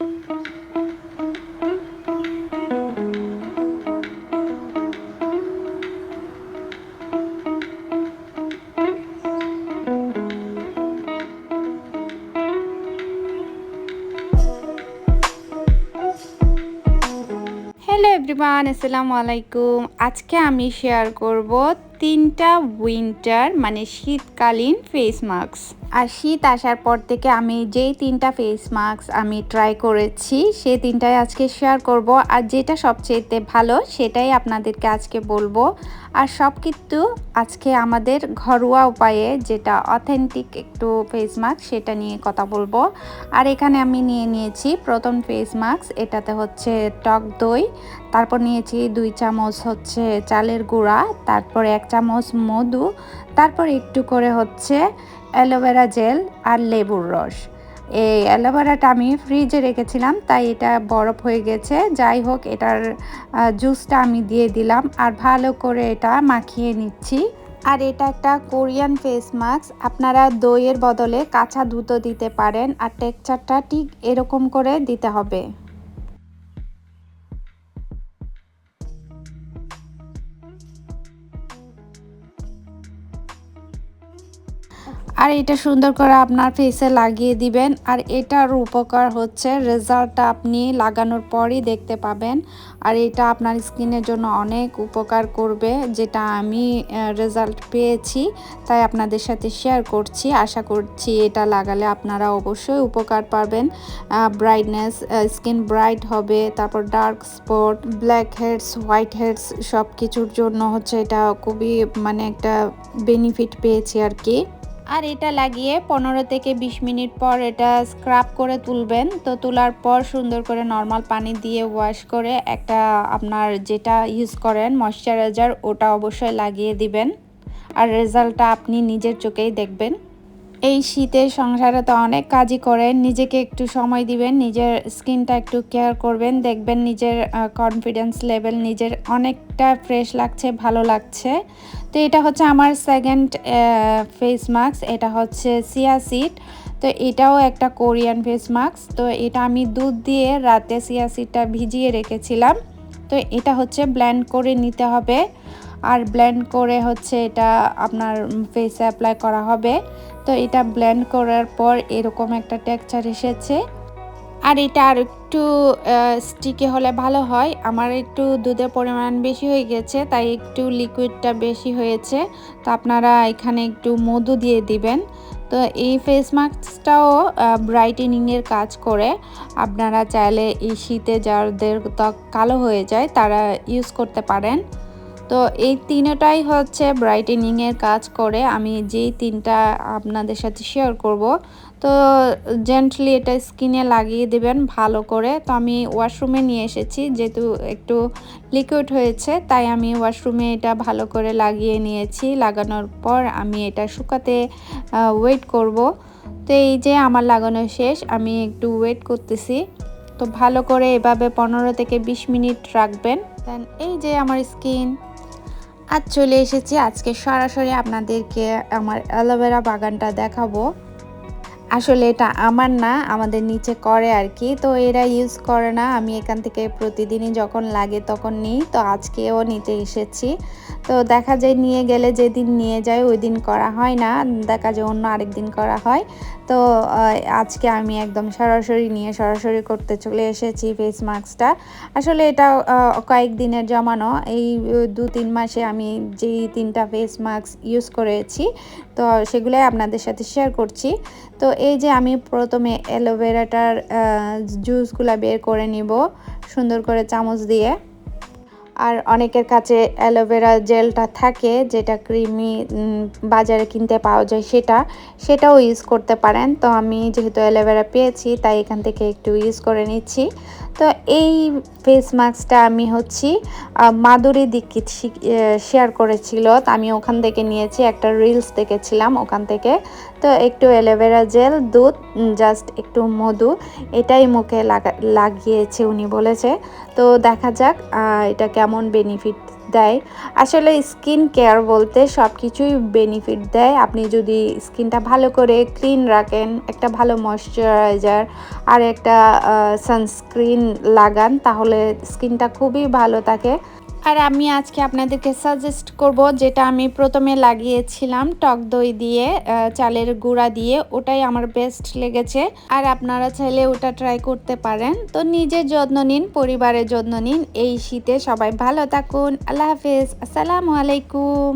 Hello আসসালামু আলাইকুম আজকে আমি শেয়ার করব তিনটা উইন্টার মানে শীতকালীন ফেস মাস্ক আর শীত আসার পর থেকে আমি যেই তিনটা ফেস মাস্ক আমি ট্রাই করেছি, সেই তিনটাই আজকে শেয়ার করব। আর যেটা সবচেয়ে ভালো, সেটাই আপনাদেরকে আজকে বলব। আর সব কিন্তু আজকে আমাদের ঘরোয়া উপায়ে যেটা অথেন্টিক একটু ফেস মাস্ক সেটা নিয়ে কথা বলব। আর এখানে আমি নিয়ে নিয়েছি প্রথম ফেস মাস্ক এটাতে হচ্ছে টক দই, তারপর নিয়েছি দুই চামচ হচ্ছে চালের গুঁড়া, তারপর এক চামচ মধু, তারপর একটু করে হচ্ছে অ্যালোভেরা জেল আর লেবুর রস। এই অ্যালোভেরাটা আমি ফ্রিজে রেখেছিলাম, তাই এটা বরফ হয়ে গেছে। যাই হোক, এটার জুসটা আমি দিয়ে দিলাম আর ভালো করে এটা মাখিয়ে নিচ্ছি। আর এটা একটা কোরিয়ান ফেস মাস্ক। আপনারা দইয়ের বদলে কাঁচা দুধও দিতে পারেন আর টেক্সচারটা ঠিক এরকম করে দিতে হবে। আর এটা সুন্দর করে আপনার ফেসে লাগিয়ে দিবেন। আর এটার উপকার হচ্ছে রেজাল্টটা আপনি লাগানোর পরই দেখতে পাবেন। আর এটা আপনার স্কিনের জন্য অনেক উপকার করবে, যেটা আমি রেজাল্ট পেয়েছি, তাই আপনাদের সাথে শেয়ার করছি। আশা করছি এটা লাগালে আপনারা অবশ্যই উপকার পাবেন। ব্রাইটনেস স্কিন ব্রাইট হবে, তারপর dark spot black heads white heads সব কিছুর জন্য হচ্ছে এটা খুবই মানে একটা বেনিফিট পেয়েছি আর কি। আর এটা লাগিয়ে পনেরো থেকে বিশ মিনিট পর এটা স্ক্রাব করে তুলবেন। তো তোলার পর সুন্দর করে নর্মাল পানি দিয়ে ওয়াশ করে একটা আপনার যেটা ইউজ করেন ময়শ্চারাইজার ওটা অবশ্যই লাগিয়ে দিবেন। আর রেজাল্টটা আপনি নিজের চোখেই দেখবেন। এই শীতের সংসারে তো অনেক কাজই করেন, নিজেকে একটু সময় দিবেন, নিজের স্কিনটা একটু কেয়ার করবেন, দেখবেন নিজের কনফিডেন্স লেভেল নিজের অনেকটা ফ্রেশ লাগছে, ভালো লাগছে। তো এটা হচ্ছে আমার সেকেন্ড ফেস মাস্ক এটা হচ্ছে সিয়া সিড তো এটাও একটা কোরিয়ান ফেস মাস্ক তো এটা আমি দুধ দিয়ে রাতে সিয়া সিডটা ভিজিয়ে রেখেছিলাম। তো এটা হচ্ছে ব্ল্যান্ড করে নিতে হবে। আর ব্ল্যান্ড করে হচ্ছে এটা আপনার ফেসে অ্যাপ্লাই করা হবে। তো এটা ব্ল্যান্ড করার পর এরকম একটা টেক্সচার এসেছে। আর এটা আর একটু স্টিকে হলে ভালো হয়। আমার একটু দুধের পরিমাণ বেশি হয়ে গেছে, তাই একটু লিকুইডটা বেশি হয়েছে। তো আপনারা এখানে একটু মধু দিয়ে দিবেন। তো এই ফেস মাস্কটাও ব্রাইটেনিংয়ের কাজ করে। আপনারা চাইলে এই শীতে যাদের ত্বক কালো হয়ে যায়, তারা ইউজ করতে পারেন। তো এই তিনটাই হচ্ছে ব্রাইটেনিংয়ের কাজ করে। আমি যেই তিনটা আপনাদের সাথে শেয়ার করব তো জেন্টলি এটা স্কিনে লাগিয়ে দেবেন ভালো করে। তো আমি ওয়াশরুমে নিয়ে এসেছি, যেহেতু একটু লিকুইড হয়েছে, তাই আমি ওয়াশরুমে এটা ভালো করে লাগিয়ে নিয়েছি। লাগানোর পর আমি এটা শুকাতে ওয়েট করব। তো এই যে আমার লাগানো শেষ, আমি একটু ওয়েট করতেছি। তো ভালো করে এভাবে পনেরো থেকে বিশ মিনিট রাখবেন। দেন এই যে আমার স্কিন আজ চলে এসেছি। আজকে সরাসরি আপনাদেরকে আমার অ্যালোভেরা বাগানটা দেখাবো। আসলে এটা আমার না, আমাদের নিচে করে আর কি তো এরা ইউজ করে না, আমি এখান থেকে প্রতিদিনই যখন লাগে তখন নিই। তো আজকেও নিতে এসেছি। তো দেখা যায় নিয়ে গেলে যেদিন নিয়ে যায় ওই দিন করা হয় না, দেখা যায় অন্য আরেক দিন করা হয়। তো আজকে আমি একদম সরাসরি নিয়ে সরাসরি করতে চলে এসেছি ফেস মাস্কটা আসলে এটা কয়েক দিনের জমানো। এই দু তিন মাসে আমি যেই তিনটা ফেস মাস্ক ইউজ করেছি, তো সেগুলোই আপনাদের সাথে শেয়ার করছি। তো এই যে আমি প্রথমে অ্যালোভেরাটার জুসগুলো বের করে নিব, সুন্দর করে চামচ দিয়ে। আর অনেকের কাছে অ্যালোভেরা জেলটা থাকে, যেটা ক্রিমি বাজারে কিনতে পাওয়া যায় সেটা, সেটাও ইউজ করতে পারেন। তো আমি যেহেতু অ্যালোভেরা পেয়েছি, তাই এখান থেকে একটু ইউজ করে নিচ্ছি। তো এই ফেস মাস্কটা আমি হচ্ছি মাদুরি দীক্ষিত শেয়ার করেছিল। তো আমি ওখান থেকে নিয়েছি একটা রিলস দেখেছিলাম ওখান থেকে। তো একটু অ্যালোভেরা জেল, দুধ জাস্ট একটু মধু, এটাই মুখে লাগা, লাগিয়েছে উনি বলেছে। তো দেখা যাক এটা কেমন বেনিফিট দেয়। আসলে স্কিন কেয়ার বলতে সব কিছুই বেনিফিট দেয়। আপনি যদি স্কিনটা ভালো করে ক্লিন রাখেন, একটা ভালো ময়শ্চারাইজার আর একটা সানস্ক্রিন লাগান, তাহলে স্কিনটা খুবই ভালো থাকে। আর আমি আজকে আপনাদেরকে সাজেস্ট করব যেটা আমি প্রথমে লাগিয়েছিলাম টক দই দিয়ে চালের গুঁড়া দিয়ে, ওটাই আমার বেস্ট লেগেছে। আর আপনারা চাইলে ওটা ট্রাই করতে পারেন। তো নিজের যত্ন নিন, পরিবারের যত্ন নিন। এই শীতে সবাই ভালো থাকুন। আল্লাহ হাফেজ। আসসালামু আলাইকুম।